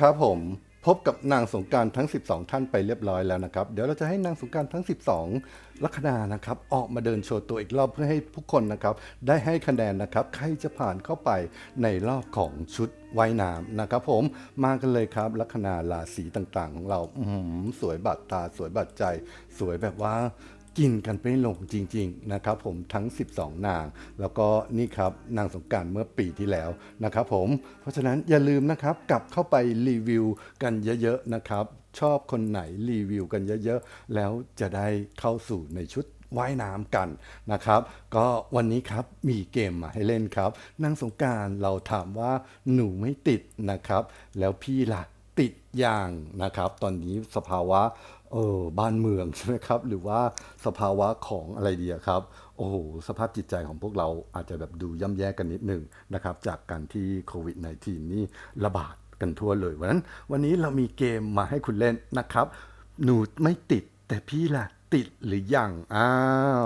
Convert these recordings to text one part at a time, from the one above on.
ครับผมพบกับนางสงการทั้ง 12 ท่านไปเรียบร้อยแล้วนะครับ เดี๋ยวเราจะให้นางสงการทั้ง 12 ลัคนานะครับ ออกมาเดินโชว์ตัวอีกรอบเพื่อให้ผู้คนนะครับ ได้ให้คะแนนนะครับ ใครจะผ่านเข้าไปในรอบของชุดว่ายน้ำนะครับผมมากันเลยครับ ลัคนาราศีต่างๆ ของเราสวยบัดตาสวยบัดใจ สวยแบบว่า กินกันไม่ลงจริงๆนะครับผมทั้ง 12 นาง แล้วก็นี่ครับนางสงการเมื่อปีที่แล้วนะครับผมเพราะฉะนั้นอย่าลืมนะครับกลับเข้าไปรีวิวกันเยอะๆนะครับ ชอบคนไหนรีวิวกันเยอะๆ แล้วจะได้เข้าสู่ในชุดว่ายน้ำกันนะครับ ก็วันนี้ครับมีเกมมาให้เล่นครับนางสงการเราถามว่าหนูไม่ติดนะครับ แล้วพี่ล่ะติดอย่างนะครับ ตอนนี้สภาวะ เออบ้านเมืองใช่ไหมครับ หรือว่าสภาวะของอะไรเดียครับ โอ้โห สภาพจิตใจของพวกเราอาจจะแบบดูย่ำแย่กันนิดหนึ่งนะครับ จากการที่โควิด -19 นี่ระบาดกันทั่วเลยวันนั้นวันนี้เรามีเกมมาให้คุณเล่นนะครับ หนูไม่ติดแต่พี่ล่ะติดหรือยังอ้าว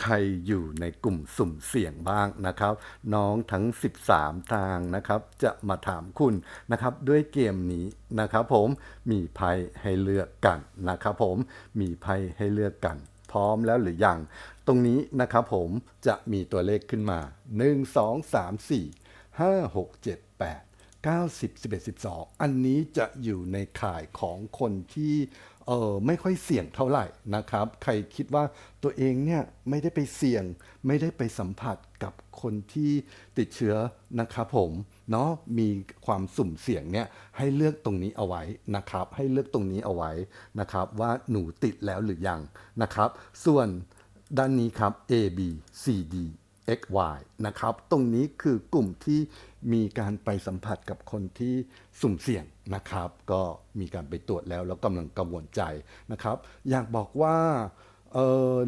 ใครอยู่ในกลุ่มสุ่มเสี่ยงบ้างนะครับ น้องทั้ง 13 ทางนะครับ จะมาถามคุณนะครับ ด้วยเกมนี้นะครับ ผมมีไพ่ให้เลือกกันนะครับ ผมมีไพ่ให้เลือกกัน พร้อมแล้วหรือยัง ตรงนี้นะครับ ผมจะมีตัวเลขขึ้นมา 1 2 3 4 5 6 7 8 9 10 11 12 อันนี้จะอยู่ในข่ายของคนที่ เออไม่ค่อยเสี่ยงเท่าไหร่นะครับ ใครคิดว่าตัวเองเนี่ยไม่ได้ไปเสี่ยง ไม่ได้ไปสัมผัสกับคนที่ติดเชื้อนะครับผมเนาะมีความสุ่มเสี่ยงเนี่ยให้เลือกตรงนี้เอาไว้นะครับ ให้เลือกตรงนี้เอาไว้นะครับ ว่าหนูติดแล้วหรือยังนะครับ ส่วนด้านนี้ครับ A B C D X Y นะครับ ตรงนี้คือกลุ่มที่มีการไปสัมผัสกับคนที่สุ่มเสี่ยงนะครับ ก็มีการไปตรวจแล้วแล้วกำลังกังวลใจนะครับ อยากบอกว่าเ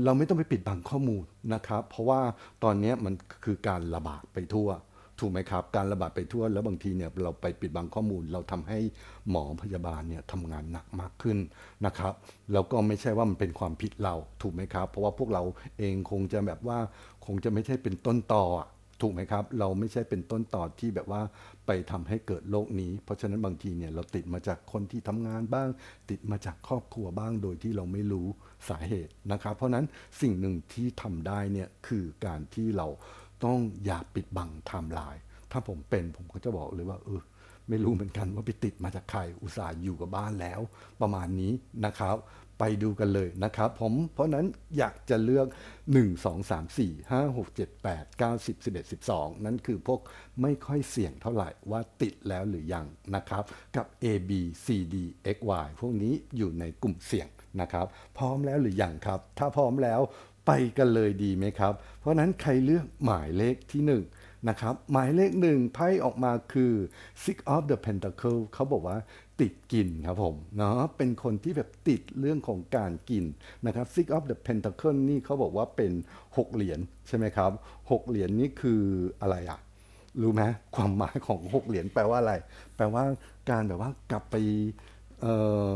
เราไม่ต้องไปปิดบังข้อมูลนะครับ เพราะว่าตอนนี้มันคือการระบาดไปทั่ว ถูกไหมครับ การระบาดไปทั่วแล้วบางทีเนี่ยเราไปปิดบังข้อมูล เราทำให้หมอพยาบาลเนี่ยทำงานหนักมากขึ้นนะครับ แล้วก็ไม่ใช่ว่ามันเป็นความผิดเราถูกไหมครับ เพราะว่าพวกเราเองคงจะแบบว่าคงจะไม่ใช่เป็นต้นตออถูกไหมครับ เราไม่ใช่เป็นต้นต่อที่แบบว่าไปทำให้เกิดโรคนี้ เพราะฉะนั้นบางทีเนี่ยเราติดมาจากคนที่ทำงานบ้าง ติดมาจากครอบครัวบ้างโดยที่เราไม่รู้สาเหตุนะครับ เพราะฉะนั้นสิ่งหนึ่งที่ทำได้เนี่ยคือการที่เรา ต้องอย่าปิดบังไทม์ไลน์ถ้าผมเป็นผมก็จะบอกเลยว่าเออไม่รู้เหมือนกันว่าไปติดมาจากใครอุตส่าห์อยู่กับบ้านแล้ว ประมาณนี้นะครับ ไปดูกันเลยนะครับผมเพราะนั้นอยากจะเลือก 1 2 3 4 5 6 7 8 9 10 11 12 นั่นคือพวกไม่ค่อยเสี่ยงเท่าไหร่ว่าติดแล้วหรือยังนะครับ กับ A B C D X Y พวกนี้อยู่ในกลุ่มเสี่ยงนะครับ พร้อมแล้วหรือยังครับ ถ้าพร้อมแล้ว ไปกันเลยดีไหมครับ เพราะนั้นใครเลือกหมายเลขที่หนึ่งนะครับหมายเลขหนึ่งไพ่ออกมาคือ Six of the Pentacle เขาบอกว่าติดกินครับผมเนาะเป็นคนที่แบบติดเรื่องของการกินนะครับ Six of the Pentacle นี่เขาบอกว่าเป็น 6 เหรียญใช่ไหมครับ 6 เหรียญนี่คืออะไรอะรู้ไหมความหมายของหกเหรียญแปลว่าอะไร แปลว่าการแบบว่ากลับไปเอ่อ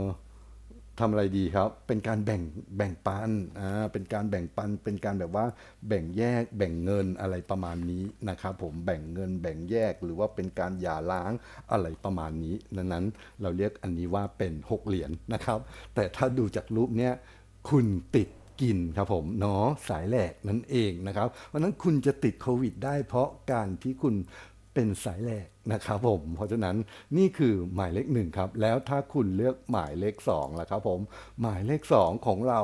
ทำอะไรดีครับ เป็นการแบ่งแบ่งปันอ่าเป็นการแบ่งปัน เป็นการแบบว่าแบ่งแยกแบ่งเงินอะไรประมาณนี้นะครับผมแบ่งเงินแบ่งแยกหรือว่าเป็นการหย่าร้างอะไรประมาณนี้ดังนั้นเราเรียกอันนี้ว่าเป็นหกเหรียญนะครับ แต่ถ้าดูจากรูปเนี้ยคุณติดกินครับผมเนาะสายแหลกนั่นเองนะครับเพราะฉะนั้นคุณจะติดโควิดได้เพราะการที่คุณ เป็นสายแรกนะครับผม เพราะฉะนั้นนี่คือหมายเลขหนึ่งครับ แล้วถ้าคุณเลือกหมายเลขสองล่ะครับผม หมายเลขสองของเรา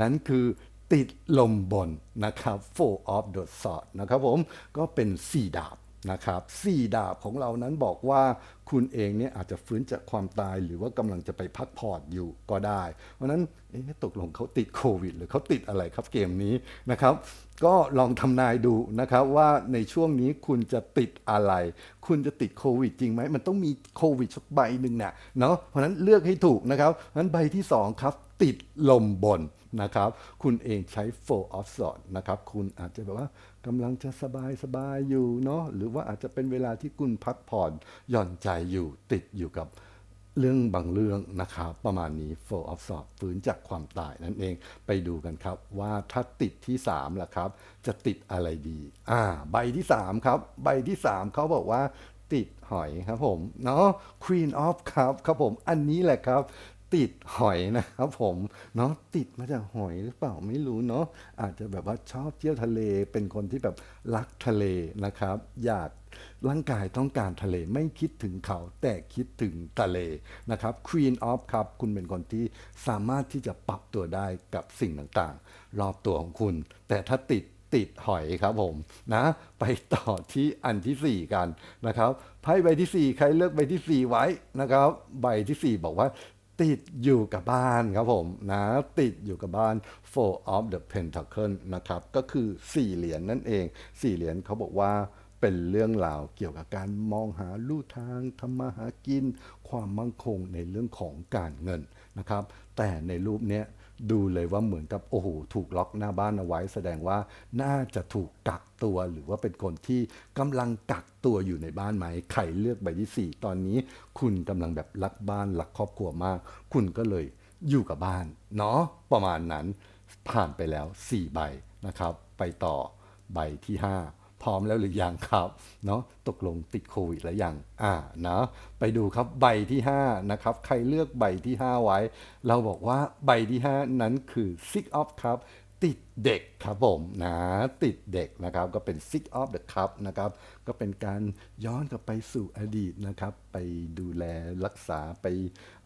นั้นคือติดลมบนนะครับ four of the sword นะครับผม ก็เป็นสี่ดาบนะครับสี่ดาบของเรานั้นบอกว่า คุณเองเนี่ยอาจจะฟื้นจากความตายหรือว่ากำลังจะไปพักผ่อนอยู่ก็ได้ เพราะนั้นตกลงเขาติดโควิด หรือเขาติดอะไรครับเกมนี้นะครับ ก็ลองทำนายดูนะครับว่าในช่วงนี้คุณจะติดอะไร คุณจะติดโควิดจริงไหมมันต้องมีโควิดสักใบหนึ่งเนี่ยเนาะเพราะนั้นเลือกให้ถูกนะครับเพราะนั้นใบที่สองครับติดลมบนนะครับ คุณเองใช้ four of swords นะครับ คุณอาจจะแบบว่ากำลังจะสบายสบายอยู่เนาะหรือว่าอาจจะเป็นเวลาที่คุณพักผ่อนหย่อนใจอยู่ติดอยู่กับเรื่องบางเรื่องนะครับประมาณนี้ four of sort ฟื้นจากความตายนั่นเองไปดูกันครับ ว่าถ้าติดที่3ล่ะครับ จะติดอะไรดี อ่า ใบที่ 3 ครับ ใบที่ 3 เขาบอกว่าติดหอยครับผมเนาะ Queen of Cup ครับผมอันนี้แหละครับ ติดหอยนะครับผมเนาะติดมาจากหอยหรือเปล่าไม่รู้เนาะอาจจะแบบว่าชอบเที่ยวทะเลเป็นคนที่แบบรักทะเลนะครับ อยากร่างกายต้องการทะเลไม่คิดถึงเขาแต่คิดถึงทะเลนะครับ Queen of Cup คุณเป็นคนที่สามารถที่จะปรับตัวได้กับสิ่งต่างๆ รอบตัวของคุณ แต่ถ้าติดติดหอยครับผมนะ ไปต่อที่อันที่ 4 กันนะครับไพ่ใบที่ 4 ใครเลือกใบที่ 4 ไว้นะครับ ใบทีสี่4 บอกว่า ติดอยู่กับบ้านครับผมนะติดอยู่กับบ้าน four of the pentacle นะครับ ก็คือ 4 เหรียญนั่นเอง 4 เหรียญเขาบอกว่าเป็นเรื่องราวเกี่ยวกับการมองหาลู่ทางทำมาหากิน ความมั่งคงในเรื่องของการเงินนะครับ แต่ในรูปเนี้ย ดูเลยว่าเหมือนกับโอ้โหถูกล็อกหน้าบ้านเอาไว้ แสดงว่าน่าจะถูกกักตัว หรือว่าเป็นคนที่กำลังกักตัวอยู่ในบ้านไหมใครเลือกใบที่ 4 ตอนนี้ คุณกำลังแบบรักบ้านรักครอบครัวมาก คุณก็เลยอยู่กับบ้านเนาะประมาณนั้นผ่านไปแล้ว 4 ใบนะครับ ไปต่อใบที่ 5 พร้อมแล้วหรือยังครับเนาะตกลงติดโควิดแล้วยังอ่านะไปดูครับใบที่5นะครับใครเลือกใบที่ 5 ไว้ เราบอกว่าใบที่ 5 นั้นคือ six of ครับติดเด็กครับผมนะติดเด็กนะครับก็เป็น six of the cup นะครับก็เป็นการย้อนกลับไปสู่อดีตนะครับไปดูแลรักษาไป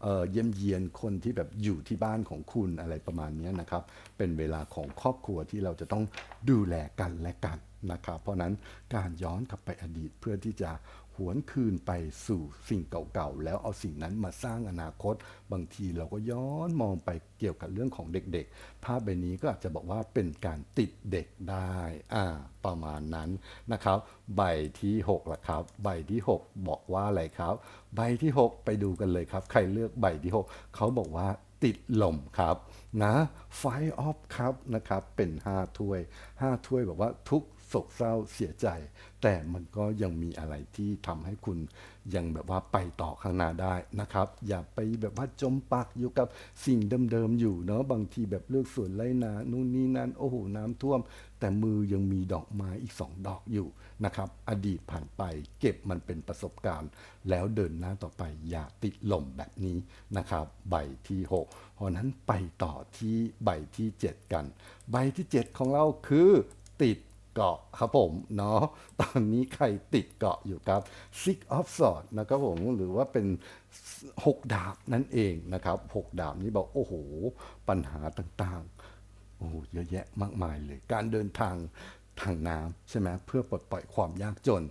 เเยี่ยมเยียนคนที่แบบอยู่ที่บ้านของคุณอะไรประมาณนี้นะครับเป็นเวลาของครอบครัวที่เราจะต้องดูแลกันและกัน นะครับเพราะนั้นการย้อนกลับไปอดีตเพื่อที่จะหวนคืนไปสู่สิ่งเก่าๆ แล้วเอาสิ่งนั้นมาสร้างอนาคต บางทีเราก็ย้อนมองไปเกี่ยวกับเรื่องของเด็กๆ ภาพใบนี้ก็อาจจะบอกว่าเป็นการติดเด็กได้อ่าประมาณนั้นนะครับ ใบที่6ละครับ ใบที่ 6 บอกว่าอะไรครับ ใบที่ 6 ไปดูกันเลยครับ ใครเลือกใบที่ 6 เขาบอกว่าติดลมครับนะไฟออฟครับนะครับเป็น 5 ถ้วย 5 ถ้วยบอกว่าทุก โศกเศร้าเสียใจ แต่มันก็ยังมีอะไรที่ทำให้คุณยังแบบว่าไปต่อข้างหน้าได้นะครับ อย่าไปแบบว่าจมปักอยู่กับสิ่งเดิมๆอยู่เนาะบางทีแบบเลือกสวนไรนานู่นนี่นั่นโอ้โหน้ำท่วม แต่มือยังมีดอกไม้อีกสองดอกอยู่นะครับอดีตผ่านไปเก็บมันเป็นประสบการณ์ แล้วเดินหน้าต่อไปอย่าติดลมแบบนี้นะครับใบที่6เพราะนั้นไปต่อที่ใบที่ 7 กัน ใบที่ 7 ของเราคือติด เกาะครับผมเนาะตอนนี้ใครติดเกาะอยู่ครับ Six of Sword นะครับผมหรือว่าเป็น6ดาบนั่นเองนะครับ6ดาบนี้บอกโอ้โห ปัญหาต่างๆโอ้เยอะแยะมากมายเลย การเดินทาง ทางน้ำใช่ไหมเพื่อปลดปล่อยความยากจน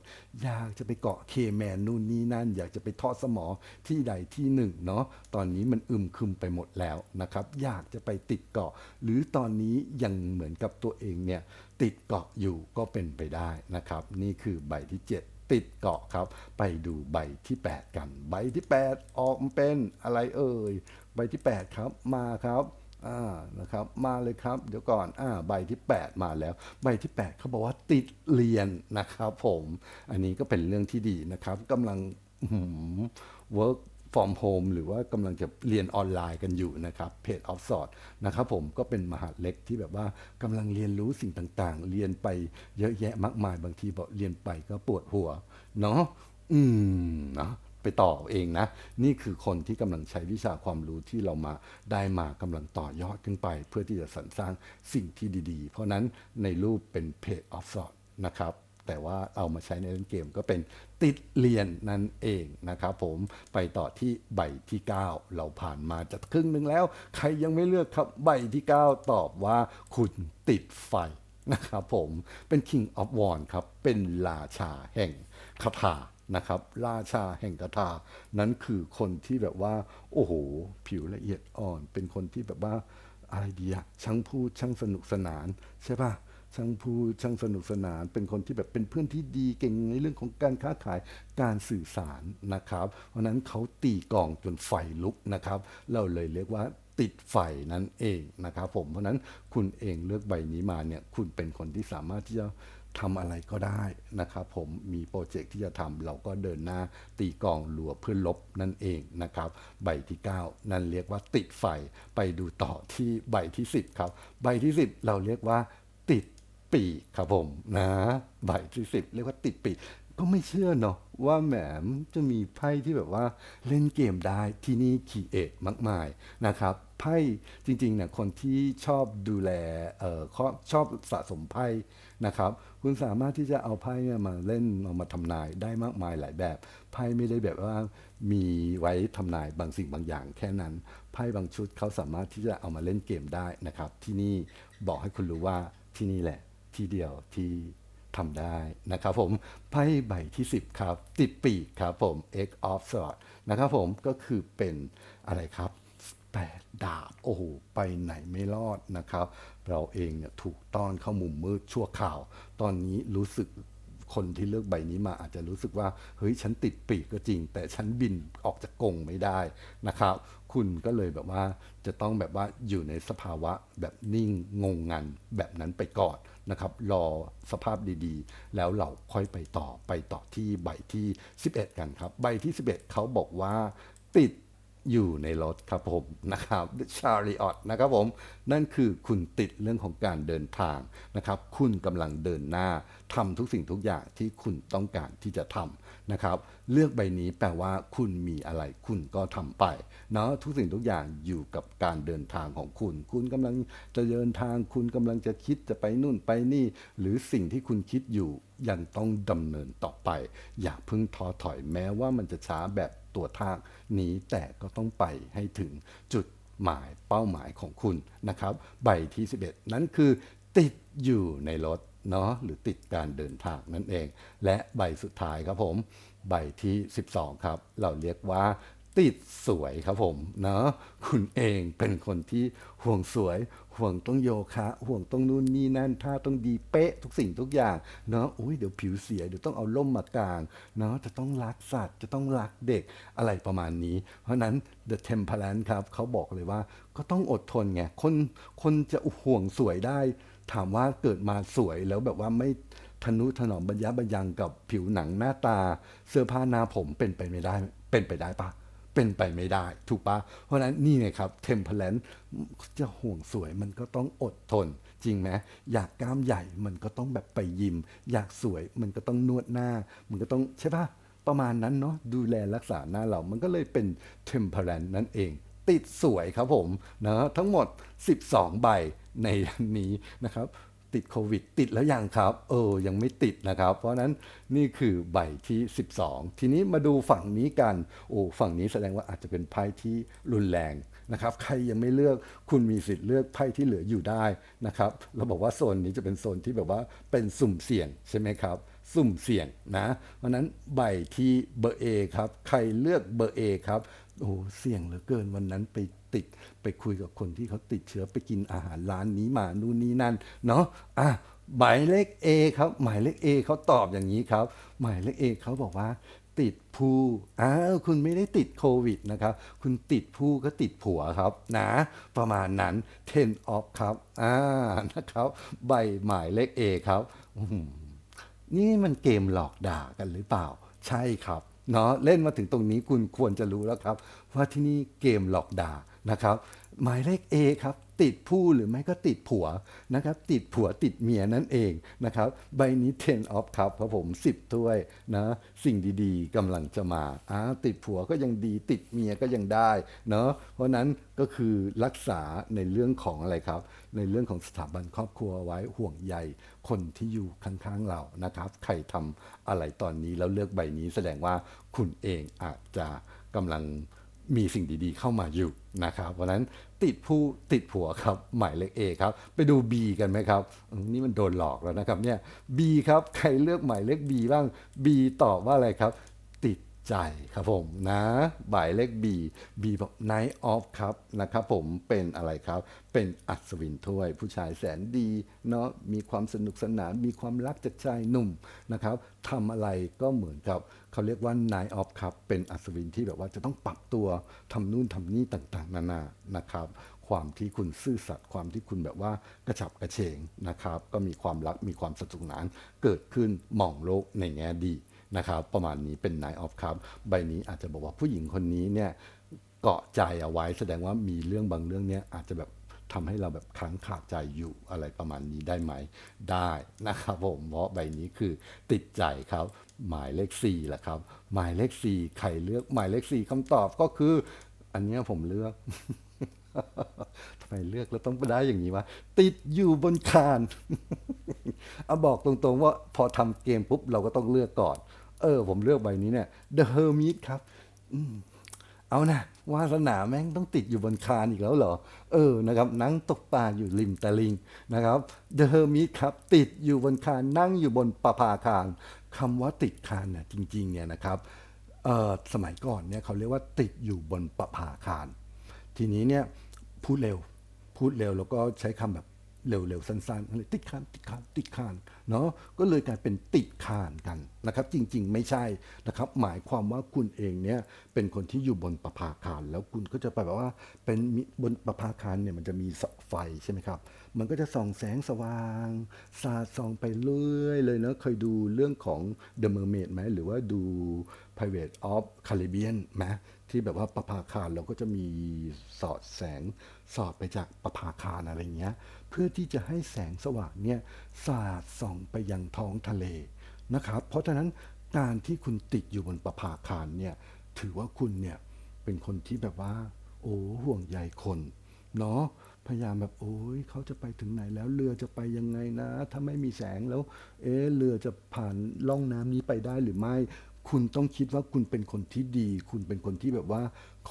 อยากจะไปเกาะเคแมนนู่นนี่นั่น อยากจะไปทอดสมอที่ใดที่หนึ่งเนาะตอนนี้มันอึมครึมไปหมดแล้วนะครับ อยากจะไปติดเกาะ หรือตอนนี้ยังเหมือนกับตัวเองเนี่ยติดเกาะอยู่ก็เป็นไปได้นะครับ นี่คือใบที่ 7ติดเกาะครับ ไปดูใบที่ 8 กัน ใบที่ 8 ออกมาเป็นอะไรเอ่ย ใบที่ 8 ครับมาครับ อ่านะครับมาเลยครับ เดี๋ยวก่อนอ่าใบที่ 8 มาแล้ว ใบที่ 8เขาบอกว่าติดเรียนนะครับผม อันนี้ก็เป็นเรื่องที่ดีนะครับกำลังหือ work from home หรือว่ากำลังจะเรียนออนไลน์กันอยู่นะครับเพจออฟสอดนะครับผมก็เป็นมหาเล็กที่แบบว่ากำลังเรียนรู้สิ่งต่างๆ เรียนไปเยอะแยะมากมายบางทีบอกเรียนไปก็ปวดหัวเนาะอืมเนาะ ไปต่อเองนะ นี่คือคนที่กำลังใช้วิชาความรู้ที่เรามาได้มากำลังต่อยอดขึ้นไป เพื่อที่จะสรรสร้างสิ่งที่ดีๆ เพราะนั้นในรูปเป็นเพจออฟสอดนะครับแต่ว่าเอามาใช้ในเล่นเกมก็เป็นติดเรียนนั่นเองนะครับผมไปต่อที่ใบที่ 9 เราผ่านมาจะครึ่งหนึ่งแล้ว ใครยังไม่เลือกครับใบที่ 9 ตอบว่าคุณติดไฟนะครับผมเป็น King of w a n d ครับ เป็นราชาแห่งคาถา นะครับ ราชาแห่งคาถานั้นคือคนที่แบบว่า โอ้โห ผิวละเอียดอ่อน เป็นคนที่แบบว่าอะไรดีอะช่างพูดช่างสนุกสนานใช่ปะช่างพูดช่างสนุกสนาน เป็นคนที่แบบเป็นเพื่อนที่ดีเก่งในเรื่องของการค้าขายการสื่อสารนะครับ เพราะนั้นเขาตีกลองจนไฟลุกนะครับ เราเลยเรียกว่าติดไฟนั่นเองนะครับผมเพราะนั้นคุณเองเลือกใบนี้มาเนี่ยคุณเป็นคนที่สามารถที่จะ ทำอะไรก็ได้นะครับผมมีโปรเจกต์ที่จะทำเราก็เดินหน้าตีกองหลัวเพื่อลบนั่นเองนะครับ ใบที่ 9 นั่นเรียกว่าติดไฟไปดูต่อที่ใบที่ 10 ครับ ใบที่ 10 เราเรียกว่าติดปีกครับผมนะใบที่สิบเรียกว่าติดปีกก็ไม่เชื่อเนาะว่าแหมจะมีไพ่ที่แบบว่าเล่นเกมได้ที่นี่คีเอทมากมายนะครับไพ่จริงๆเนี่ยคนที่ชอบดูแลเอ่อชอบสะสมไพ่ นะครับ คุณสามารถที่จะเอาไพ่เนี่ยมาเล่นเอามาทำนายได้มากมายหลายแบบไพ่ไม่ได้แบบว่ามีไว้ทำนายบางสิ่งบางอย่าง แค่นั้นไพ่บางชุดเขาสามารถที่จะเอามาเล่นเกมได้นะครับ ที่นี่บอกให้คุณรู้ว่าที่นี่แหละที่เดียวที่ทำได้นะครับผมไพ่ใบที่ 10 ครับ ติดปีกครับผม X of Swords นะครับผมก็คือเป็นอะไรครับ แปดดาบ โอ้โห ไปไหนไม่รอดนะครับ เราเองเนี่ยถูกต้อนเข้ามุมมืดชั่วข่าว ตอนนี้รู้สึกคนที่เลือกใบนี้มาอาจจะรู้สึกว่า เฮ้ย ฉันติดปีกก็จริง แต่ฉันบินออกจากกรงไม่ได้นะครับ คุณก็เลยแบบว่าจะต้องแบบว่าอยู่ในสภาวะแบบนิ่งงงงันแบบนั้นไปก่อนนะครับ รอสภาพดีๆ แล้วเราค่อยไปต่อไปต่อที่ใบที่ 11 กันครับ ใบที่ 11 เขาบอกว่าติด อยู่ในรถครับผมนะครับ Chariot นะครับผม นั่นคือคุณติดเรื่องของการเดินทางนะครับ คุณกำลังเดินหน้าทำทุกสิ่งทุกอย่างที่คุณต้องการที่จะทำนะครับ เลือกใบนี้แปลว่าคุณมีอะไรคุณก็ทำไปเนาะทุกสิ่งทุกอย่างอยู่กับการเดินทางของคุณ คุณกำลังจะเดินทาง คุณกำลังจะคิดจะไปนู่นไปนี่ หรือสิ่งที่คุณคิดอยู่ยังต้องดำเนินต่อไป อย่าเพิ่งท้อถอยแม้ว่ามันจะช้าแบบตัวทาง นี้แต่ก็ต้องไปให้ถึงจุดหมายเป้าหมายของคุณนะครับ ใบที่ 11 นั้นคือติดอยู่ในรถเนาะหรือติดการเดินทางนั่นเอง และใบสุดท้ายครับผม ใบที่ 12 ครับ เราเรียกว่า ติดสวยครับผมเนาะคุณเองเป็นคนที่ห่วงสวย ห่วงต้องโยคะ ห่วงต้องนู่นนี่นั่นท่าต้องดีเป๊ะทุกสิ่งทุกอย่างเนาะอุ้ยเดี๋ยวผิวเสียเดี๋ยวต้องเอาล่มมากางเนาะจะต้องรักสัตว์จะต้องรักเด็กอะไรประมาณนี้ เพราะฉะนั้น The Temperance ครับเขาบอกเลยว่าก็ต้องอดทนไงคนคนจะห่วงสวยได้ ถามว่าเกิดมาสวยแล้วแบบว่าไม่ทนุถนอมบรรยะบรรยังกับผิวหนังหน้าตา เสื้อผ้าหน้าผมเป็นไปไม่ได้เป็นไปได้ปะ เป็นไปไม่ได้ ถูกปะเพราะฉะนั้นนี่ไงครับเทมเพลนจะห่วงสวยมันก็ต้องอดทน จริงไหมอยากกล้ามใหญ่มันก็ต้องแบบไปยิม อยากสวยมันก็ต้องนวดหน้า มันก็ต้องใช่ปะประมาณนั้นเนาะดูแลรักษาหน้าเรา มันก็เลยเป็นเทมเพลนนั่นเอง ติดสวยครับผมนะทั้งหมด 12 ใบในนี้นะครับ ติดโควิด ติดแล้วยังครับ เออ ยังไม่ติดนะครับ เพราะนั้นนี่คือใบที่ 12 ทีนี้มาดูฝั่งนี้กัน โอ้ ฝั่งนี้แสดงว่าอาจจะเป็นไพ่ที่รุนแรงนะครับ ใครยังไม่เลือกคุณมีสิทธิ์เลือกไพ่ที่เหลืออยู่ได้นะครับ เราบอกว่าโซนนี้จะเป็นโซนที่แบบว่าเป็นสุ่มเสี่ยงใช่ไหมครับ สุ่มเสี่ยงนะเพราะนั้นใบที่เบอร์เอครับ ใครเลือกเบอร์เอครับโอ้เสี่ยงเหลือเกินวันนั้นไปติดไปคุยกับคนที่เขาติดเชื้อไปกินอาหารร้านนี้มานู่นนี่นั่นเนาะอะหมายเลข A ครับ หมายเลข A เขาตอบอย่างนี้ครับ หมายเลข A เขาบอกว่า ติดผู้อ้าวคุณไม่ได้ติดโควิดนะครับ คุณติดผู้ก็ติดผัวครับนะ ประมาณนั้น 10 off ครับอ่านะครับ ใบหมายเลข A ครับ นี่มันเกมหลอกด่ากันหรือเปล่า ใช่ครับเนาะเล่นมาถึงตรงนี้คุณควรจะรู้แล้วครับ ว่าที่นี่เกมหลอกด่านะครับ หมายเลข A ครับติดผู้หรือไม่ก็ติดผัวนะครับติดผัวติดเมียนั่นเองนะครับใบนี้10 off ครับครับผม 10 ถ้วยนะสิ่งดีๆกำลังจะมาอ้าติดผัวก็ยังดีติดเมียก็ยังได้เนาะเพราะนั้นก็คือรักษาในเรื่องของอะไรครับ ในเรื่องของสถาบันครอบครัวไว้ห่วงใยคนที่อยู่ข้างๆเรานะครับ ใครทำอะไรตอนนี้แล้วเลือกใบนี้แสดงว่าคุณเองอาจจะกำลัง มีสิ่งดีๆ เข้ามาอยู่นะครับเพราะนั้นติดผู้ติดผัวครับ หมายเลข A ครับ ไปดู B กันไหมครับ นี่มันโดนหลอกแล้วนะครับเนี่ย B ครับ ใครเลือกหมายเลข B บ้าง B ตอบว่าอะไรครับ ใจครับผมนะหมายเลข B B บอก Night of ครับนะครับผมเป็นอะไรครับ เป็นอัศวินถ้วย ผู้ชายแสนดีเนาะมีความสนุกสนานมีความรักจากชายหนุ่มนะครับทำอะไรก็เหมือนกับเขาเรียกว่า Night of ครับเป็นอัศวินที่แบบว่าจะต้องปรับตัวทำนู่นทำนี่ต่างๆ นานานะครับความที่คุณซื่อสัตย์ความที่คุณแบบว่ากระฉับกระเฉงนะครับ ก็มีความรักมีความสนุกสนานเกิดขึ้นมองโลกในแง่ดี นะครับประมาณนี้เป็น Night of ครับใบนี้อาจจะบอกว่าผู้หญิงคนนี้เนี่ยเกาะใจเอาไว้แสดงว่ามีเรื่องบางเรื่องเนี้ยอาจจะแบบทำให้เราแบบค้างคาใจอยู่อะไรประมาณนี้ได้ไหมได้นะครับผมเพราะใบนี้คือติดใจครับ หมายเลขสี่แหละครับ หมายเลขสี่ใครเลือกหมายเลขสี่คำตอบก็คือ อันนี้ผมเลือก ทำไมเลือกแล้วต้องได้อย่างนี้วะ ติดอยู่บนคานเอาบอกตรงๆว่าพอทำเกมปุ๊บเราก็ต้องเลือกก่อน เออ ผมเลือกใบนี้เนี่ย The Hermit ครับอเอานะวาสนาแม่งต้องติดอยู่บนคานอีกแล้วเหรอ เออนะครับ นั่งตกปลาอยู่ริมตะลิงนะครับ The Hermit ครับ ติดอยู่บนคานนั่งอยู่บนประภาคารคำว่าติดคานเนี่ยจริงๆเนี่ยนะครับเออสมัยก่อนเนี่ยเขาเรียกว่าติดอยู่บนประภาคาร ทีนี้เนี่ย พูดเร็ว พูดเร็วแล้วก็ใช้คำแบบเร็วๆ สั้นๆเลยติดคานติดคานติดคานเนาะก็เลยกลายเป็นติดคานกันนะครับ จริงๆ ไม่ใช่นะครับ หมายความว่าคุณเองเนี่ยเป็นคนที่อยู่บนประภาคาร แล้วคุณก็จะไปแบบว่าเป็นบนประภาคารเนี่ยมันจะมีไฟใช่ไหมครับ มันก็จะส่องแสงสว่างสาดส่องไปเรื่อยเลยเนาะเคยดูเรื่องของ The Mermaid ไหมหรือว่าดู Private of Caribbean ไหม ที่แบบว่าประภาคารเราก็จะมีสอดแสงสอดไปจากประภาคารอะไรเงี้ย เพื่อที่จะให้แสงสว่างเนี่ยสาดส่องไปยังท้องทะเลนะครับ เพราะฉะนั้นการที่คุณติดอยู่บนประภาคารเนี่ยถือว่าคุณเนี่ยเป็นคนที่แบบว่า โอ้ห่วงใยคนเนาะพยายามแบบโอ้ยเขาจะไปถึงไหนแล้วเรือจะไปยังไงนะ ถ้าไม่มีแสงแล้ว เอ๊เรือจะผ่านล่องน้ำนี้ไปได้หรือไม่ คุณต้องคิดว่าคุณเป็นคนที่ดี คุณเป็นคนที่แบบว่า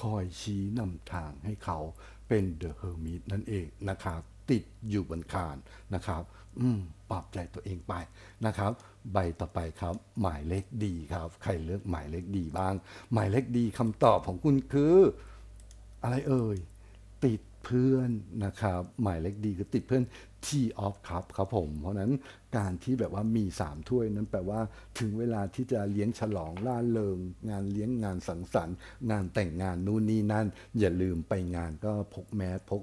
คอยชี้นำทางให้เขาเป็นเดอะเฮอร์มิตนั่นเองนะครับ ติดอยู่บนคานนะครับ อืมปรับใจตัวเองไปนะครับ ใบต่อไปครับ หมายเลขดีครับ ใครเลือกหมายเลขดีบ้าง หมายเลขดีคำตอบของคุณคือ อะไรเอ่ย ติด เพื่อนนะครับ หมายเลขดีคือติดเพื่อน T off ครับครับผม เพราะนั้นการที่แบบว่ามี 3 ถ้วยนั้นแปลว่าถึงเวลาที่จะเลี้ยงฉลองล่าเริง งานเลี้ยงงานสังสรรค์ งานแต่งงานนู่นนี่นั่น อย่าลืมไปงานก็พกแมสพก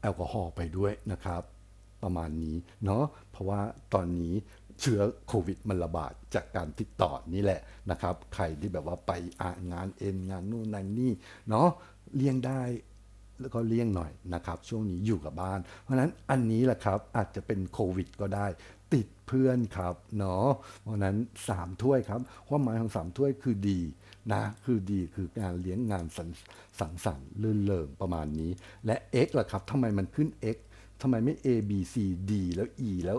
แอลกอฮอล์ไปด้วยนะครับ ประมาณนี้เนาะเพราะว่าตอนนี้เชื้อโควิดมันระบาดจากการติดต่อนี่แหละนะครับ ใครที่แบบว่าไปอะงานเอ็นงานนู่นนั่นนี่เนาะเลี่ยงได้ แล้วก็เลี่ยงหน่อยนะครับ ช่วงนี้อยู่กับบ้าน เพราะฉะนั้นอันนี้แหละครับอาจจะเป็นโควิดก็ได้ ติดเพื่อนครับเนาะเพราะนั้น 3 ถ้วยครับความหมายของ 3 ถ้วยคือดีนะคือดีคือการเลี้ยงงานสังสงสรรค์ลื่นเริงประมาณนี้ และ X ล่ะครับทำไมมันขึ้น X ทำไมไม่ A B C D แล้ว E แล้ว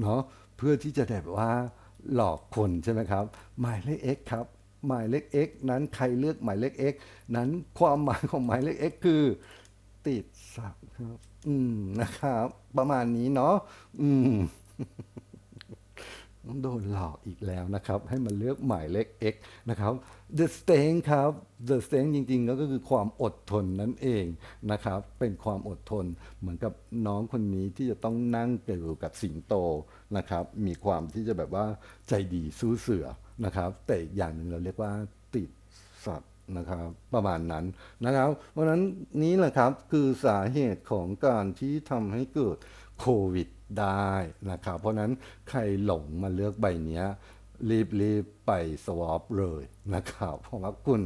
เนาะเพื่อที่จะแบบว่าหลอกคนใช่ไหมครับหมายเลข X ครับ หมายเลข X นั้นใครเลือกหมายเลข X นั้นความหมายของหมายเลข X คือ ติดสับครับ อืมนะครับ ประมาณนี้เนาะอืม โดนหลอกอีกแล้วนะครับ ให้มาเลือกหมายเลข X นะครับ The Strength ครับ The Strength จริงๆ ก็คือความอดทนนั่นเองนะครับ เป็นความอดทน เหมือนกับน้องคนนี้ที่จะต้องนั่งอยู่กับสิงโตนะครับ มีความที่จะแบบว่าใจดีสู้เสือนะครับ แต่อีกอย่างหนึ่งเราเรียกว่าติดสัตว์นะครับประมาณนั้นนะครับ เพราะฉะนั้นนี้แหละครับคือสาเหตุของการที่ทำให้เกิดโควิด ได้นะครับ เพราะนั้นใครหลงมาเลือกใบนี้รีบรีบไปสวอปเลยนะครับ เพราะว่าคุณ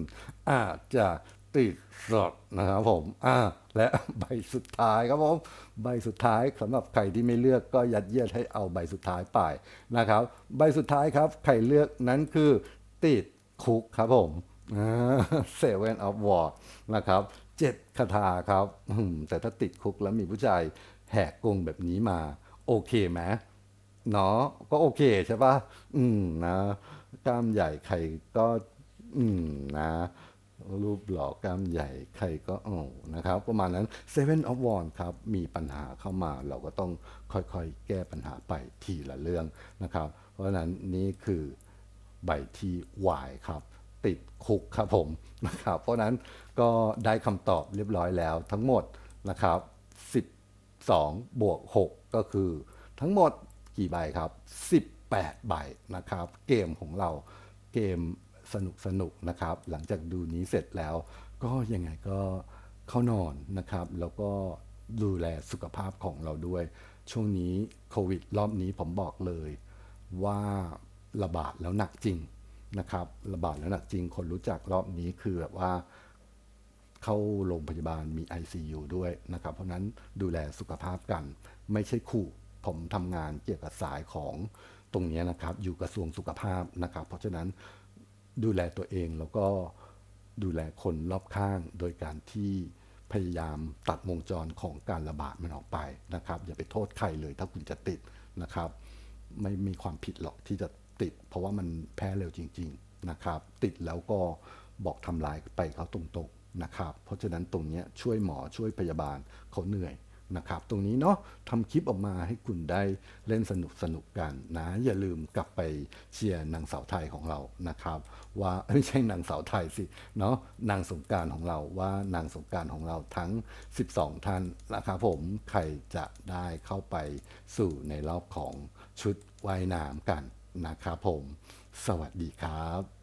อาจจะติดสดนะครับผมอ่าและใบสุดท้ายครับผมใบสุดท้ายสำหรับใครที่ไม่เลือกก็ยัดเยียดให้เอาใบสุดท้ายไปนะครับ ใบสุดท้ายครับใครเลือกนั้นคือติดคุกครับผมเซเว่นออฟวอร์นะครับเจ็ดคาถาครับแต่ถ้าติดคุกแล้วมีผู้ชายแหกกรงแบบนี้มา โอเคไหมเนาะก็โอเคใช่ปะอืมนะกล้ามใหญ่ใครก็ อืมนะรูปหล่อกล้ามใหญ่ใครก็โอ้นะครับ ประมาณนั้น Seven of Wands ครับ มีปัญหาเข้ามาเราก็ต้องค่อยๆ แก้ปัญหาไปทีละเรื่องนะครับ เพราะนั้นนี่คือใบที่ Y ครับ ติดคุกครับผมนะครับ เพราะฉะนั้นก็ได้คำตอบเรียบร้อยแล้วทั้งหมดนะครับ 12 บวก 6 ก็คือทั้งหมดกี่ใบครับ 18 ใบนะครับ เกมของเราเกมสนุกสนุกนะครับ หลังจากดูนี้เสร็จแล้ว ก็ยังไงก็เข้านอนนะครับ แล้วก็ดูแลสุขภาพของเราด้วย ช่วงนี้โควิดรอบนี้ผมบอกเลย ว่าระบาดแล้วหนักจริงนะครับ ระบาดแล้วหนักจริง คนรู้จักรอบนี้คือแบบว่าเข้าโรงพยาบาลมี ICU ด้วยนะครับ เพราะนั้นดูแลสุขภาพกัน ไม่ใช่ขู่ผมทำงานเกี่ยวกับสายของตรงนี้นะครับ อยู่กระทรวงสุขภาพนะครับ เพราะฉะนั้นดูแลตัวเองแล้วก็ดูแลคนรอบข้าง โดยการที่พยายามตัดวงจรของการระบาดมันออกไปนะครับ อย่าไปโทษใครเลยถ้าคุณจะติดนะครับ ไม่มีความผิดหรอกที่จะติด เพราะว่ามันแพ้เร็วจริง ๆนะครับ ติดแล้วก็บอกทำลายไปเขาตรงๆนะครับ เพราะฉะนั้นตรงนี้ช่วยหมอช่วยพยาบาลเขาเหนื่อย นะครับ ตรงนี้เนาะทำคลิปออกมาให้คุณได้เล่นสนุกสนุกกันนะ อย่าลืมกลับไปเชียร์นางสาวไทยของเรานะครับ ว่าไม่ใช่นางสาวไทยสิเนาะนางสงการของเราว่านางสงการของเราทั้ง 12 ท่านนะครับผมใครจะได้เข้าไปสู่ในรอบของชุดว่ายน้ำกันนะครับผม สวัสดีครับ